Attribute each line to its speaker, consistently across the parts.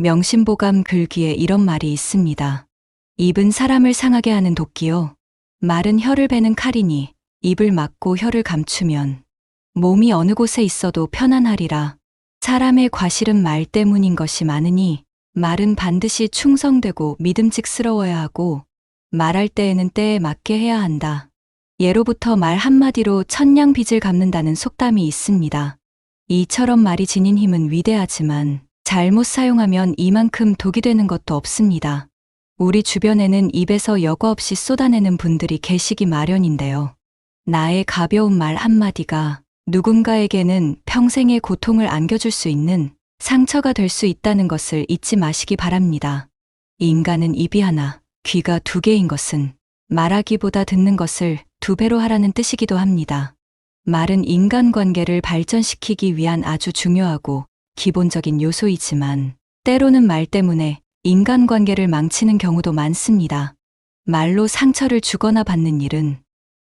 Speaker 1: 명심보감 글귀에 이런 말이 있습니다. 입은 사람을 상하게 하는 도끼요. 말은 혀를 베는 칼이니 입을 막고 혀를 감추면 몸이 어느 곳에 있어도 편안하리라. 사람의 과실은 말 때문인 것이 많으니 말은 반드시 충성되고 믿음직스러워야 하고 말할 때에는 때에 맞게 해야 한다. 예로부터 말 한마디로 천냥 빚을 갚는다는 속담이 있습니다. 이처럼 말이 지닌 힘은 위대하지만 잘못 사용하면 이만큼 독이 되는 것도 없습니다. 우리 주변에는 입에서 여과 없이 쏟아내는 분들이 계시기 마련인데요. 나의 가벼운 말 한마디가 누군가에게는 평생의 고통을 안겨줄 수 있는 상처가 될 수 있다는 것을 잊지 마시기 바랍니다. 인간은 입이 하나, 귀가 두 개인 것은 말하기보다 듣는 것을 두 배로 하라는 뜻이기도 합니다. 말은 인간관계를 발전시키기 위한 아주 중요하고 기본적인 요소이지만 때로는 말 때문에 인간관계를 망치는 경우도 많습니다. 말로 상처를 주거나 받는 일은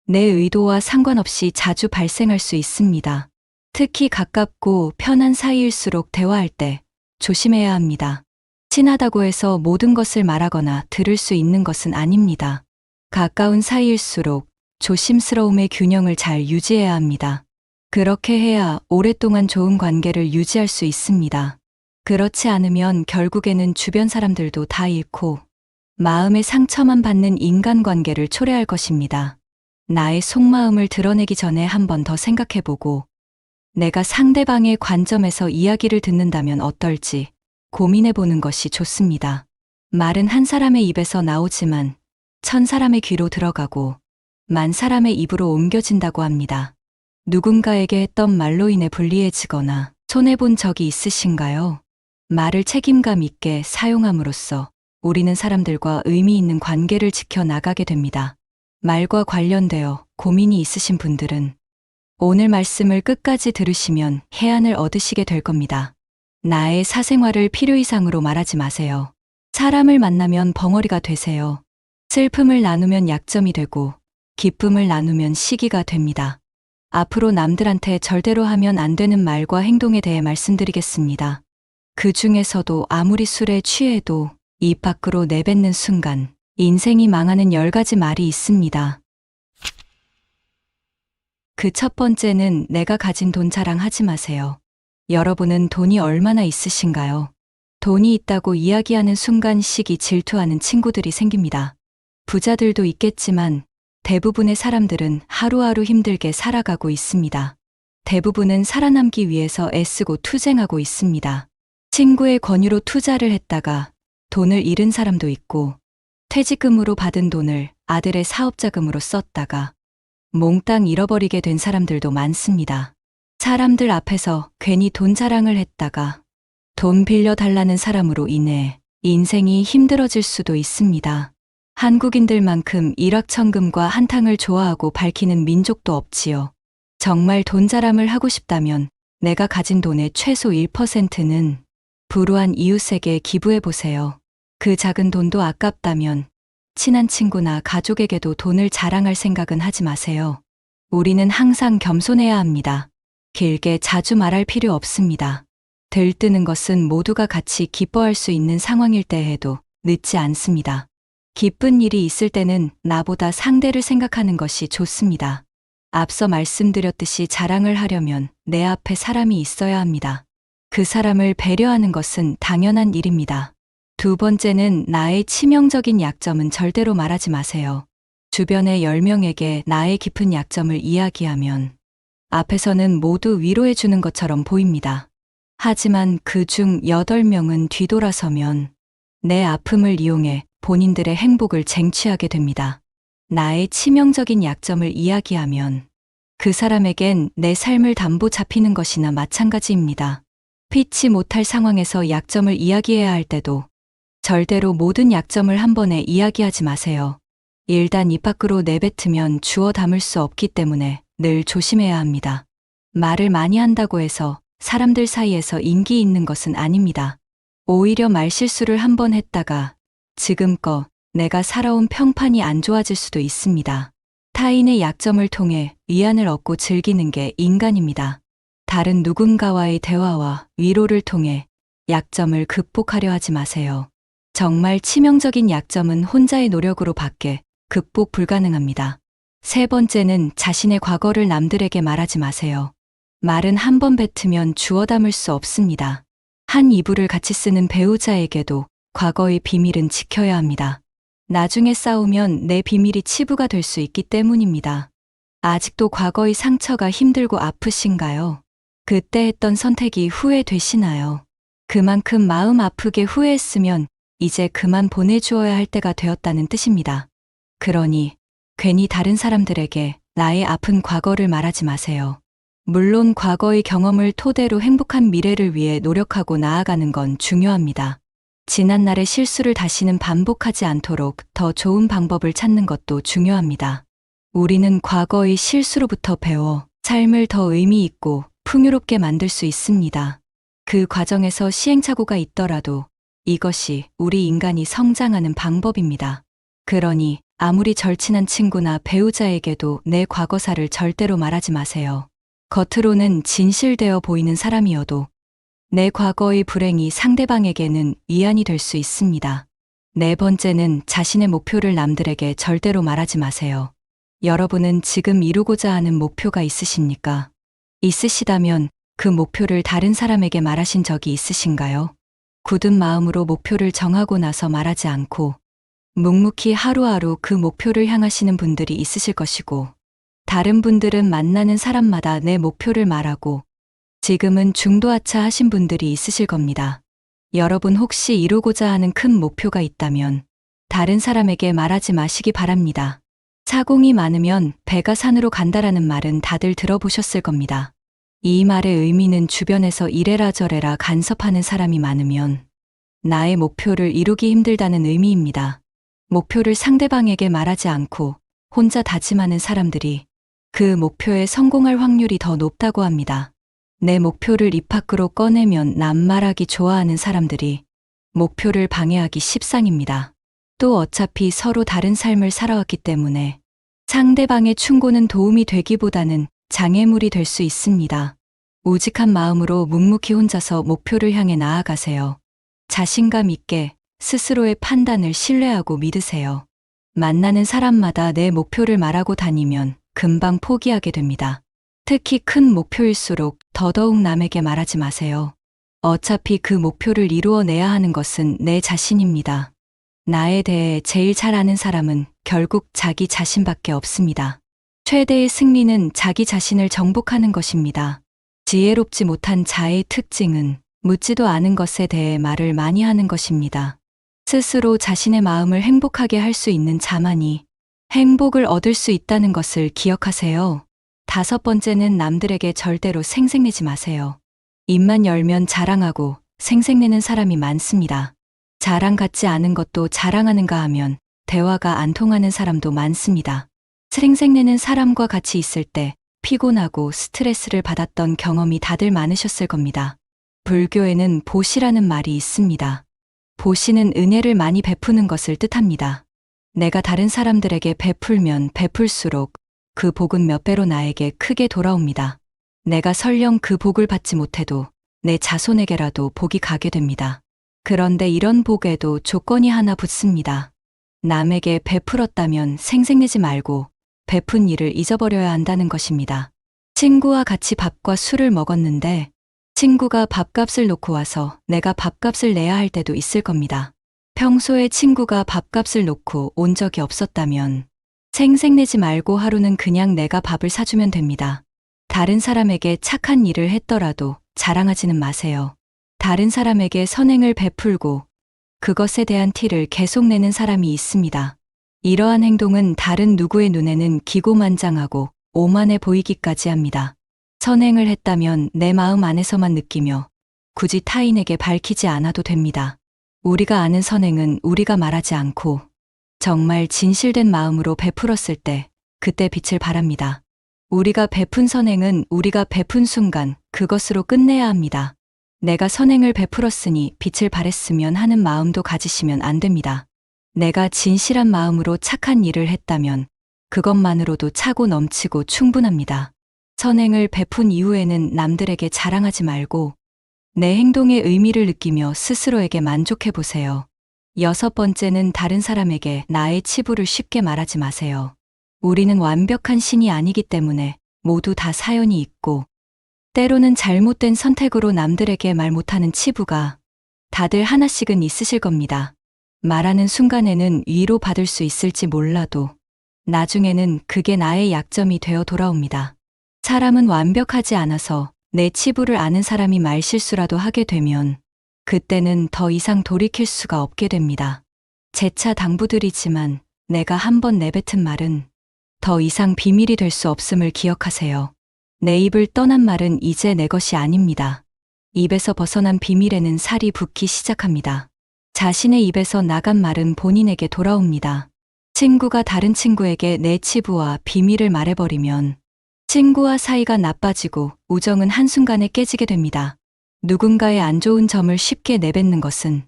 Speaker 1: 내 의도와 상관없이 자주 발생할 수 있습니다. 특히 가깝고 편한 사이일수록 대화할 때 조심해야 합니다. 친하다고 해서 모든 것을 말하거나 들을 수 있는 것은 아닙니다. 가까운 사이일수록 조심스러움의 균형을 잘 유지해야 합니다. 그렇게 해야 오랫동안 좋은 관계를 유지할 수 있습니다. 그렇지 않으면 결국에는 주변 사람들도 다 잃고 마음의 상처만 받는 인간관계를 초래할 것입니다. 나의 속마음을 드러내기 전에 한 번 더 생각해보고 내가 상대방의 관점에서 이야기를 듣는다면 어떨지 고민해보는 것이 좋습니다. 말은 한 사람의 입에서 나오지만 천 사람의 귀로 들어가고 만 사람의 입으로 옮겨진다고 합니다. 누군가에게 했던 말로 인해 불리해지거나 손해본 적이 있으신가요? 말을 책임감 있게 사용함으로써 우리는 사람들과 의미 있는 관계를 지켜 나가게 됩니다. 말과 관련되어 고민이 있으신 분들은 오늘 말씀을 끝까지 들으시면 해안을 얻으시게 될 겁니다. 나의 사생활을 필요 이상으로 말하지 마세요. 사람을 만나면 벙어리가 되세요. 슬픔을 나누면 약점이 되고 기쁨을 나누면 시기가 됩니다. 앞으로 남들한테 절대로 하면 안 되는 말과 행동에 대해 말씀드리겠습니다. 그 중에서도 아무리 술에 취해도 입 밖으로 내뱉는 순간 인생이 망하는 열 가지 말이 있습니다. 그 첫 번째는 내가 가진 돈 자랑하지 마세요. 여러분은 돈이 얼마나 있으신가요? 돈이 있다고 이야기하는 순간 시기 질투하는 친구들이 생깁니다. 부자들도 있겠지만 대부분의 사람들은 하루하루 힘들게 살아가고 있습니다. 대부분은 살아남기 위해서 애쓰고 투쟁하고 있습니다. 친구의 권유로 투자를 했다가 돈을 잃은 사람도 있고 퇴직금으로 받은 돈을 아들의 사업자금으로 썼다가 몽땅 잃어버리게 된 사람들도 많습니다. 사람들 앞에서 괜히 돈 자랑을 했다가 돈 빌려달라는 사람으로 인해 인생이 힘들어질 수도 있습니다. 한국인들만큼 일확천금과 한탕을 좋아하고 밝히는 민족도 없지요. 정말 돈 자랑을 하고 싶다면 내가 가진 돈의 최소 1%는 불우한 이웃에게 기부해 보세요. 그 작은 돈도 아깝다면 친한 친구나 가족에게도 돈을 자랑할 생각은 하지 마세요. 우리는 항상 겸손해야 합니다. 길게 자주 말할 필요 없습니다. 들뜨는 것은 모두가 같이 기뻐할 수 있는 상황일 때 해도 늦지 않습니다. 기쁜 일이 있을 때는 나보다 상대를 생각하는 것이 좋습니다. 앞서 말씀드렸듯이 자랑을 하려면 내 앞에 사람이 있어야 합니다. 그 사람을 배려하는 것은 당연한 일입니다. 두 번째는 나의 치명적인 약점은 절대로 말하지 마세요. 주변의 10명에게 나의 깊은 약점을 이야기하면 앞에서는 모두 위로해 주는 것처럼 보입니다. 하지만 그 중 8명은 뒤돌아서면 내 아픔을 이용해 본인들의 행복을 쟁취하게 됩니다. 나의 치명적인 약점을 이야기하면 그 사람에겐 내 삶을 담보 잡히는 것이나 마찬가지입니다. 피치 못할 상황에서 약점을 이야기해야 할 때도 절대로 모든 약점을 한 번에 이야기하지 마세요. 일단 입 밖으로 내뱉으면 주워 담을 수 없기 때문에 늘 조심해야 합니다. 말을 많이 한다고 해서 사람들 사이에서 인기 있는 것은 아닙니다. 오히려 말실수를 한 번 했다가 지금껏 내가 살아온 평판이 안 좋아질 수도 있습니다. 타인의 약점을 통해 위안을 얻고 즐기는 게 인간입니다. 다른 누군가와의 대화와 위로를 통해 약점을 극복하려 하지 마세요. 정말 치명적인 약점은 혼자의 노력으로 밖에 극복 불가능합니다. 세 번째는 자신의 과거를 남들에게 말하지 마세요. 말은 한 번 뱉으면 주워 담을 수 없습니다. 한 이불을 같이 쓰는 배우자에게도 과거의 비밀은 지켜야 합니다. 나중에 싸우면 내 비밀이 치부가 될 수 있기 때문입니다. 아직도 과거의 상처가 힘들고 아프신가요? 그때 했던 선택이 후회되시나요? 그만큼 마음 아프게 후회했으면 이제 그만 보내주어야 할 때가 되었다는 뜻입니다. 그러니 괜히 다른 사람들에게 나의 아픈 과거를 말하지 마세요. 물론 과거의 경험을 토대로 행복한 미래를 위해 노력하고 나아가는 건 중요합니다. 지난날의 실수를 다시는 반복하지 않도록 더 좋은 방법을 찾는 것도 중요합니다. 우리는 과거의 실수로부터 배워 삶을 더 의미 있고 풍요롭게 만들 수 있습니다. 그 과정에서 시행착오가 있더라도 이것이 우리 인간이 성장하는 방법입니다. 그러니 아무리 절친한 친구나 배우자에게도 내 과거사를 절대로 말하지 마세요. 겉으로는 진실되어 보이는 사람이어도 내 과거의 불행이 상대방에게는 위안이 될 수 있습니다. 네 번째는 자신의 목표를 남들에게 절대로 말하지 마세요. 여러분은 지금 이루고자 하는 목표가 있으십니까? 있으시다면 그 목표를 다른 사람에게 말하신 적이 있으신가요? 굳은 마음으로 목표를 정하고 나서 말하지 않고 묵묵히 하루하루 그 목표를 향하시는 분들이 있으실 것이고 다른 분들은 만나는 사람마다 내 목표를 말하고 지금은 중도하차 하신 분들이 있으실 겁니다. 여러분 혹시 이루고자 하는 큰 목표가 있다면 다른 사람에게 말하지 마시기 바랍니다. 사공이 많으면 배가 산으로 간다라는 말은 다들 들어보셨을 겁니다. 이 말의 의미는 주변에서 이래라 저래라 간섭하는 사람이 많으면 나의 목표를 이루기 힘들다는 의미입니다. 목표를 상대방에게 말하지 않고 혼자 다짐하는 사람들이 그 목표에 성공할 확률이 더 높다고 합니다. 내 목표를 입 밖으로 꺼내면 남말하기 좋아하는 사람들이 목표를 방해하기 십상입니다. 또 어차피 서로 다른 삶을 살아왔기 때문에 상대방의 충고는 도움이 되기보다는 장애물이 될 수 있습니다. 우직한 마음으로 묵묵히 혼자서 목표를 향해 나아가세요. 자신감 있게 스스로의 판단을 신뢰하고 믿으세요. 만나는 사람마다 내 목표를 말하고 다니면 금방 포기하게 됩니다. 특히 큰 목표일수록 더더욱 남에게 말하지 마세요. 어차피 그 목표를 이루어내야 하는 것은 내 자신입니다. 나에 대해 제일 잘 아는 사람은 결국 자기 자신밖에 없습니다. 최대의 승리는 자기 자신을 정복하는 것입니다. 지혜롭지 못한 자의 특징은 묻지도 않은 것에 대해 말을 많이 하는 것입니다. 스스로 자신의 마음을 행복하게 할 수 있는 자만이 행복을 얻을 수 있다는 것을 기억하세요. 다섯 번째는 남들에게 절대로 생색내지 마세요. 입만 열면 자랑하고 생색내는 사람이 많습니다. 자랑 같지 않은 것도 자랑하는가 하면 대화가 안 통하는 사람도 많습니다. 생색내는 사람과 같이 있을 때 피곤하고 스트레스를 받았던 경험이 다들 많으셨을 겁니다. 불교에는 보시라는 말이 있습니다. 보시는 은혜를 많이 베푸는 것을 뜻합니다. 내가 다른 사람들에게 베풀면 베풀수록 그 복은 몇 배로 나에게 크게 돌아옵니다. 내가 설령 그 복을 받지 못해도 내 자손에게라도 복이 가게 됩니다. 그런데 이런 복에도 조건이 하나 붙습니다. 남에게 베풀었다면 생색내지 말고 베푼 일을 잊어버려야 한다는 것입니다. 친구와 같이 밥과 술을 먹었는데 친구가 밥값을 놓고 와서 내가 밥값을 내야 할 때도 있을 겁니다. 평소에 친구가 밥값을 놓고 온 적이 없었다면 생색내지 말고 하루는 그냥 내가 밥을 사주면 됩니다. 다른 사람에게 착한 일을 했더라도 자랑하지는 마세요. 다른 사람에게 선행을 베풀고 그것에 대한 티를 계속 내는 사람이 있습니다. 이러한 행동은 다른 누구의 눈에는 기고만장하고 오만해 보이기까지 합니다. 선행을 했다면 내 마음 안에서만 느끼며 굳이 타인에게 밝히지 않아도 됩니다. 우리가 아는 선행은 우리가 말하지 않고 정말 진실된 마음으로 베풀었을 때 그때 빛을 발합니다. 우리가 베푼 선행은 우리가 베푼 순간 그것으로 끝내야 합니다. 내가 선행을 베풀었으니 빛을 발했으면 하는 마음도 가지시면 안 됩니다. 내가 진실한 마음으로 착한 일을 했다면 그것만으로도 차고 넘치고 충분합니다. 선행을 베푼 이후에는 남들에게 자랑하지 말고 내 행동의 의미를 느끼며 스스로에게 만족해 보세요. 여섯 번째는 다른 사람에게 나의 치부를 쉽게 말하지 마세요. 우리는 완벽한 신이 아니기 때문에 모두 다 사연이 있고, 때로는 잘못된 선택으로 남들에게 말 못하는 치부가 다들 하나씩은 있으실 겁니다. 말하는 순간에는 위로 받을 수 있을지 몰라도 나중에는 그게 나의 약점이 되어 돌아옵니다. 사람은 완벽하지 않아서 내 치부를 아는 사람이 말실수라도 하게 되면 그때는 더 이상 돌이킬 수가 없게 됩니다. 재차 당부드리지만 내가 한 번 내뱉은 말은 더 이상 비밀이 될 수 없음을 기억하세요. 내 입을 떠난 말은 이제 내 것이 아닙니다. 입에서 벗어난 비밀에는 살이 붓기 시작합니다. 자신의 입에서 나간 말은 본인에게 돌아옵니다. 친구가 다른 친구에게 내 치부와 비밀을 말해버리면 친구와 사이가 나빠지고 우정은 한순간에 깨지게 됩니다. 누군가의 안 좋은 점을 쉽게 내뱉는 것은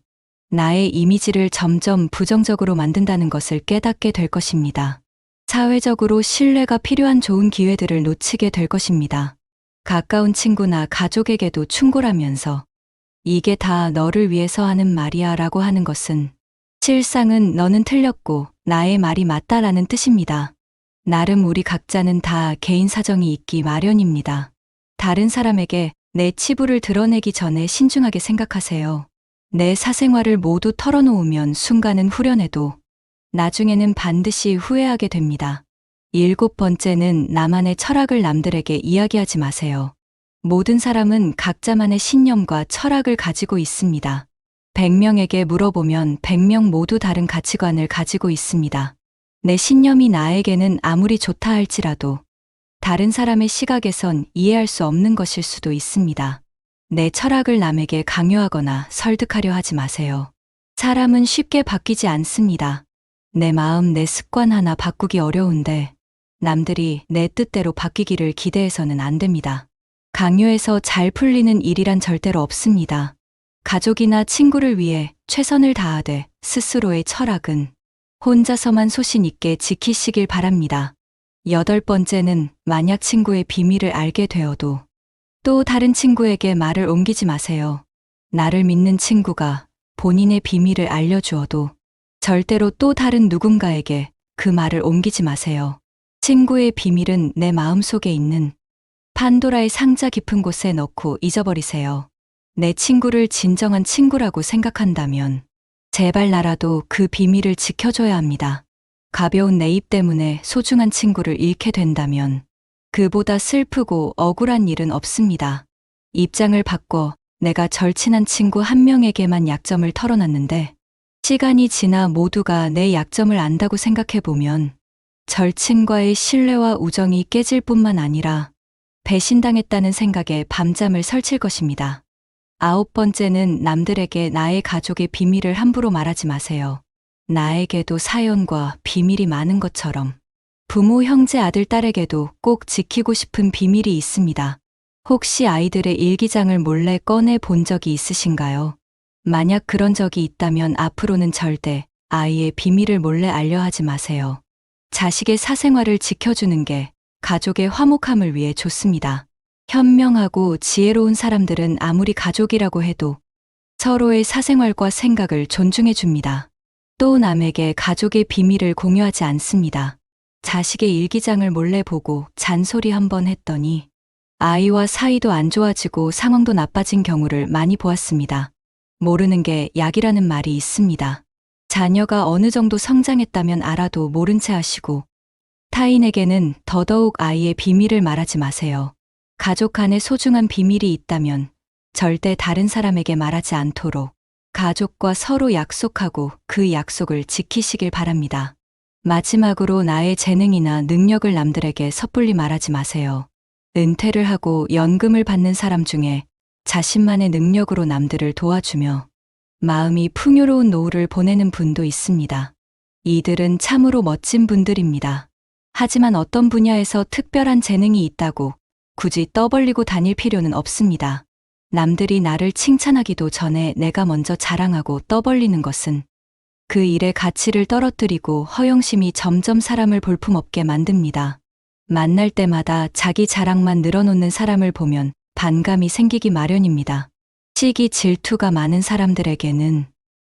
Speaker 1: 나의 이미지를 점점 부정적으로 만든다는 것을 깨닫게 될 것입니다. 사회적으로 신뢰가 필요한 좋은 기회들을 놓치게 될 것입니다. 가까운 친구나 가족에게도 충고라면서 이게 다 너를 위해서 하는 말이야 라고 하는 것은 실상은 너는 틀렸고 나의 말이 맞다라는 뜻입니다. 나름 우리 각자는 다 개인 사정이 있기 마련입니다. 다른 사람에게 내 치부를 드러내기 전에 신중하게 생각하세요. 내 사생활을 모두 털어놓으면 순간은 후련해도 나중에는 반드시 후회하게 됩니다. 일곱 번째는 나만의 철학을 남들에게 이야기하지 마세요. 모든 사람은 각자만의 신념과 철학을 가지고 있습니다. 100명에게 물어보면 100명 모두 다른 가치관을 가지고 있습니다. 내 신념이 나에게는 아무리 좋다 할지라도 다른 사람의 시각에선 이해할 수 없는 것일 수도 있습니다. 내 철학을 남에게 강요하거나 설득하려 하지 마세요. 사람은 쉽게 바뀌지 않습니다. 내 마음, 내 습관 하나 바꾸기 어려운데 남들이 내 뜻대로 바뀌기를 기대해서는 안 됩니다. 강요해서 잘 풀리는 일이란 절대로 없습니다. 가족이나 친구를 위해 최선을 다하되 스스로의 철학은 혼자서만 소신 있게 지키시길 바랍니다. 여덟 번째는 만약 친구의 비밀을 알게 되어도 또 다른 친구에게 말을 옮기지 마세요. 나를 믿는 친구가 본인의 비밀을 알려주어도 절대로 또 다른 누군가에게 그 말을 옮기지 마세요. 친구의 비밀은 내 마음 속에 있는 판도라의 상자 깊은 곳에 넣고 잊어버리세요. 내 친구를 진정한 친구라고 생각한다면 제발 나라도 그 비밀을 지켜줘야 합니다. 가벼운 내입 때문에 소중한 친구를 잃게 된다면 그보다 슬프고 억울한 일은 없습니다. 입장을 바꿔 내가 절친한 친구 한 명에게만 약점을 털어놨는데 시간이 지나 모두가 내 약점을 안다고 생각해보면 절친과의 신뢰와 우정이 깨질 뿐만 아니라 배신당했다는 생각에 밤잠을 설칠 것입니다. 아홉 번째는 남들에게 나의 가족의 비밀을 함부로 말하지 마세요. 나에게도 사연과 비밀이 많은 것처럼 부모, 형제, 아들, 딸에게도 꼭 지키고 싶은 비밀이 있습니다. 혹시 아이들의 일기장을 몰래 꺼내 본 적이 있으신가요? 만약 그런 적이 있다면 앞으로는 절대 아이의 비밀을 몰래 알려 하지 마세요. 자식의 사생활을 지켜주는 게 가족의 화목함을 위해 좋습니다. 현명하고 지혜로운 사람들은 아무리 가족이라고 해도 서로의 사생활과 생각을 존중해 줍니다. 또 남에게 가족의 비밀을 공유하지 않습니다. 자식의 일기장을 몰래 보고 잔소리 한번 했더니 아이와 사이도 안 좋아지고 상황도 나빠진 경우를 많이 보았습니다. 모르는 게 약이라는 말이 있습니다. 자녀가 어느 정도 성장했다면 알아도 모른 채 하시고 타인에게는 더더욱 아이의 비밀을 말하지 마세요. 가족 안에 소중한 비밀이 있다면 절대 다른 사람에게 말하지 않도록 가족과 서로 약속하고 그 약속을 지키시길 바랍니다. 마지막으로 나의 재능이나 능력을 남들에게 섣불리 말하지 마세요. 은퇴를 하고 연금을 받는 사람 중에 자신만의 능력으로 남들을 도와주며 마음이 풍요로운 노후를 보내는 분도 있습니다. 이들은 참으로 멋진 분들입니다. 하지만 어떤 분야에서 특별한 재능이 있다고 굳이 떠벌리고 다닐 필요는 없습니다. 남들이 나를 칭찬하기도 전에 내가 먼저 자랑하고 떠벌리는 것은 그 일의 가치를 떨어뜨리고 허영심이 점점 사람을 볼품없게 만듭니다. 만날 때마다 자기 자랑만 늘어놓는 사람을 보면 반감이 생기기 마련입니다. 시기 질투가 많은 사람들에게는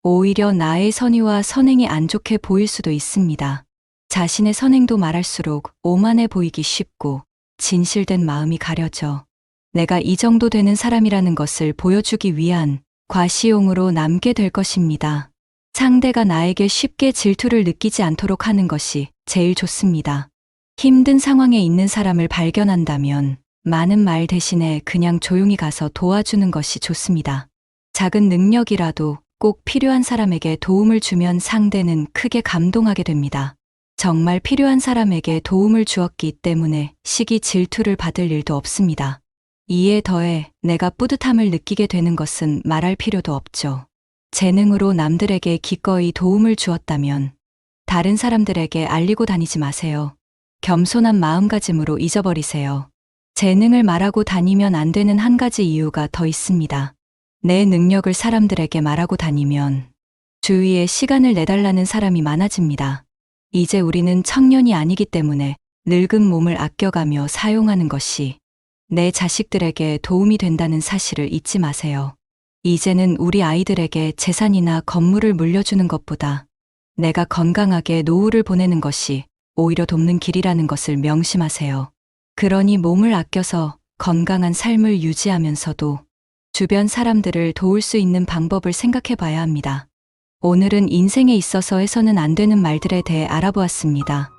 Speaker 1: 오히려 나의 선의와 선행이 안 좋게 보일 수도 있습니다. 자신의 선행도 말할수록 오만해 보이기 쉽고 진실된 마음이 가려져 내가 이 정도 되는 사람이라는 것을 보여주기 위한 과시용으로 남게 될 것입니다. 상대가 나에게 쉽게 질투를 느끼지 않도록 하는 것이 제일 좋습니다. 힘든 상황에 있는 사람을 발견한다면 많은 말 대신에 그냥 조용히 가서 도와주는 것이 좋습니다. 작은 능력이라도 꼭 필요한 사람에게 도움을 주면 상대는 크게 감동하게 됩니다. 정말 필요한 사람에게 도움을 주었기 때문에 시기 질투를 받을 일도 없습니다. 이에 더해 내가 뿌듯함을 느끼게 되는 것은 말할 필요도 없죠. 재능으로 남들에게 기꺼이 도움을 주었다면 다른 사람들에게 알리고 다니지 마세요. 겸손한 마음가짐으로 잊어버리세요. 재능을 말하고 다니면 안 되는 한 가지 이유가 더 있습니다. 내 능력을 사람들에게 말하고 다니면 주위에 시간을 내달라는 사람이 많아집니다. 이제 우리는 청년이 아니기 때문에 늙은 몸을 아껴가며 사용하는 것이 내 자식들에게 도움이 된다는 사실을 잊지 마세요. 이제는 우리 아이들에게 재산이나 건물을 물려주는 것보다 내가 건강하게 노후를 보내는 것이 오히려 돕는 길이라는 것을 명심하세요. 그러니 몸을 아껴서 건강한 삶을 유지하면서도 주변 사람들을 도울 수 있는 방법을 생각해 봐야 합니다. 오늘은 인생에 있어서 해서는 안 되는 말들에 대해 알아보았습니다.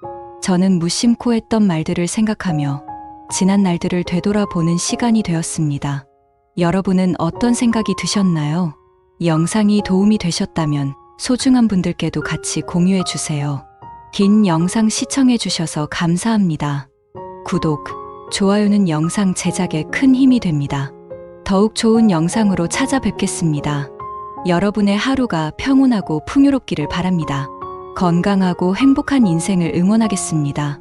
Speaker 1: 저는 무심코 했던 말들을 생각하며 지난 날들을 되돌아보는 시간이 되었습니다. 여러분은 어떤 생각이 드셨나요? 영상이 도움이 되셨다면 소중한 분들께도 같이 공유해 주세요. 긴 영상 시청해 주셔서 감사합니다. 구독, 좋아요는 영상 제작에 큰 힘이 됩니다. 더욱 좋은 영상으로 찾아뵙겠습니다. 여러분의 하루가 평온하고 풍요롭기를 바랍니다. 건강하고 행복한 인생을 응원하겠습니다.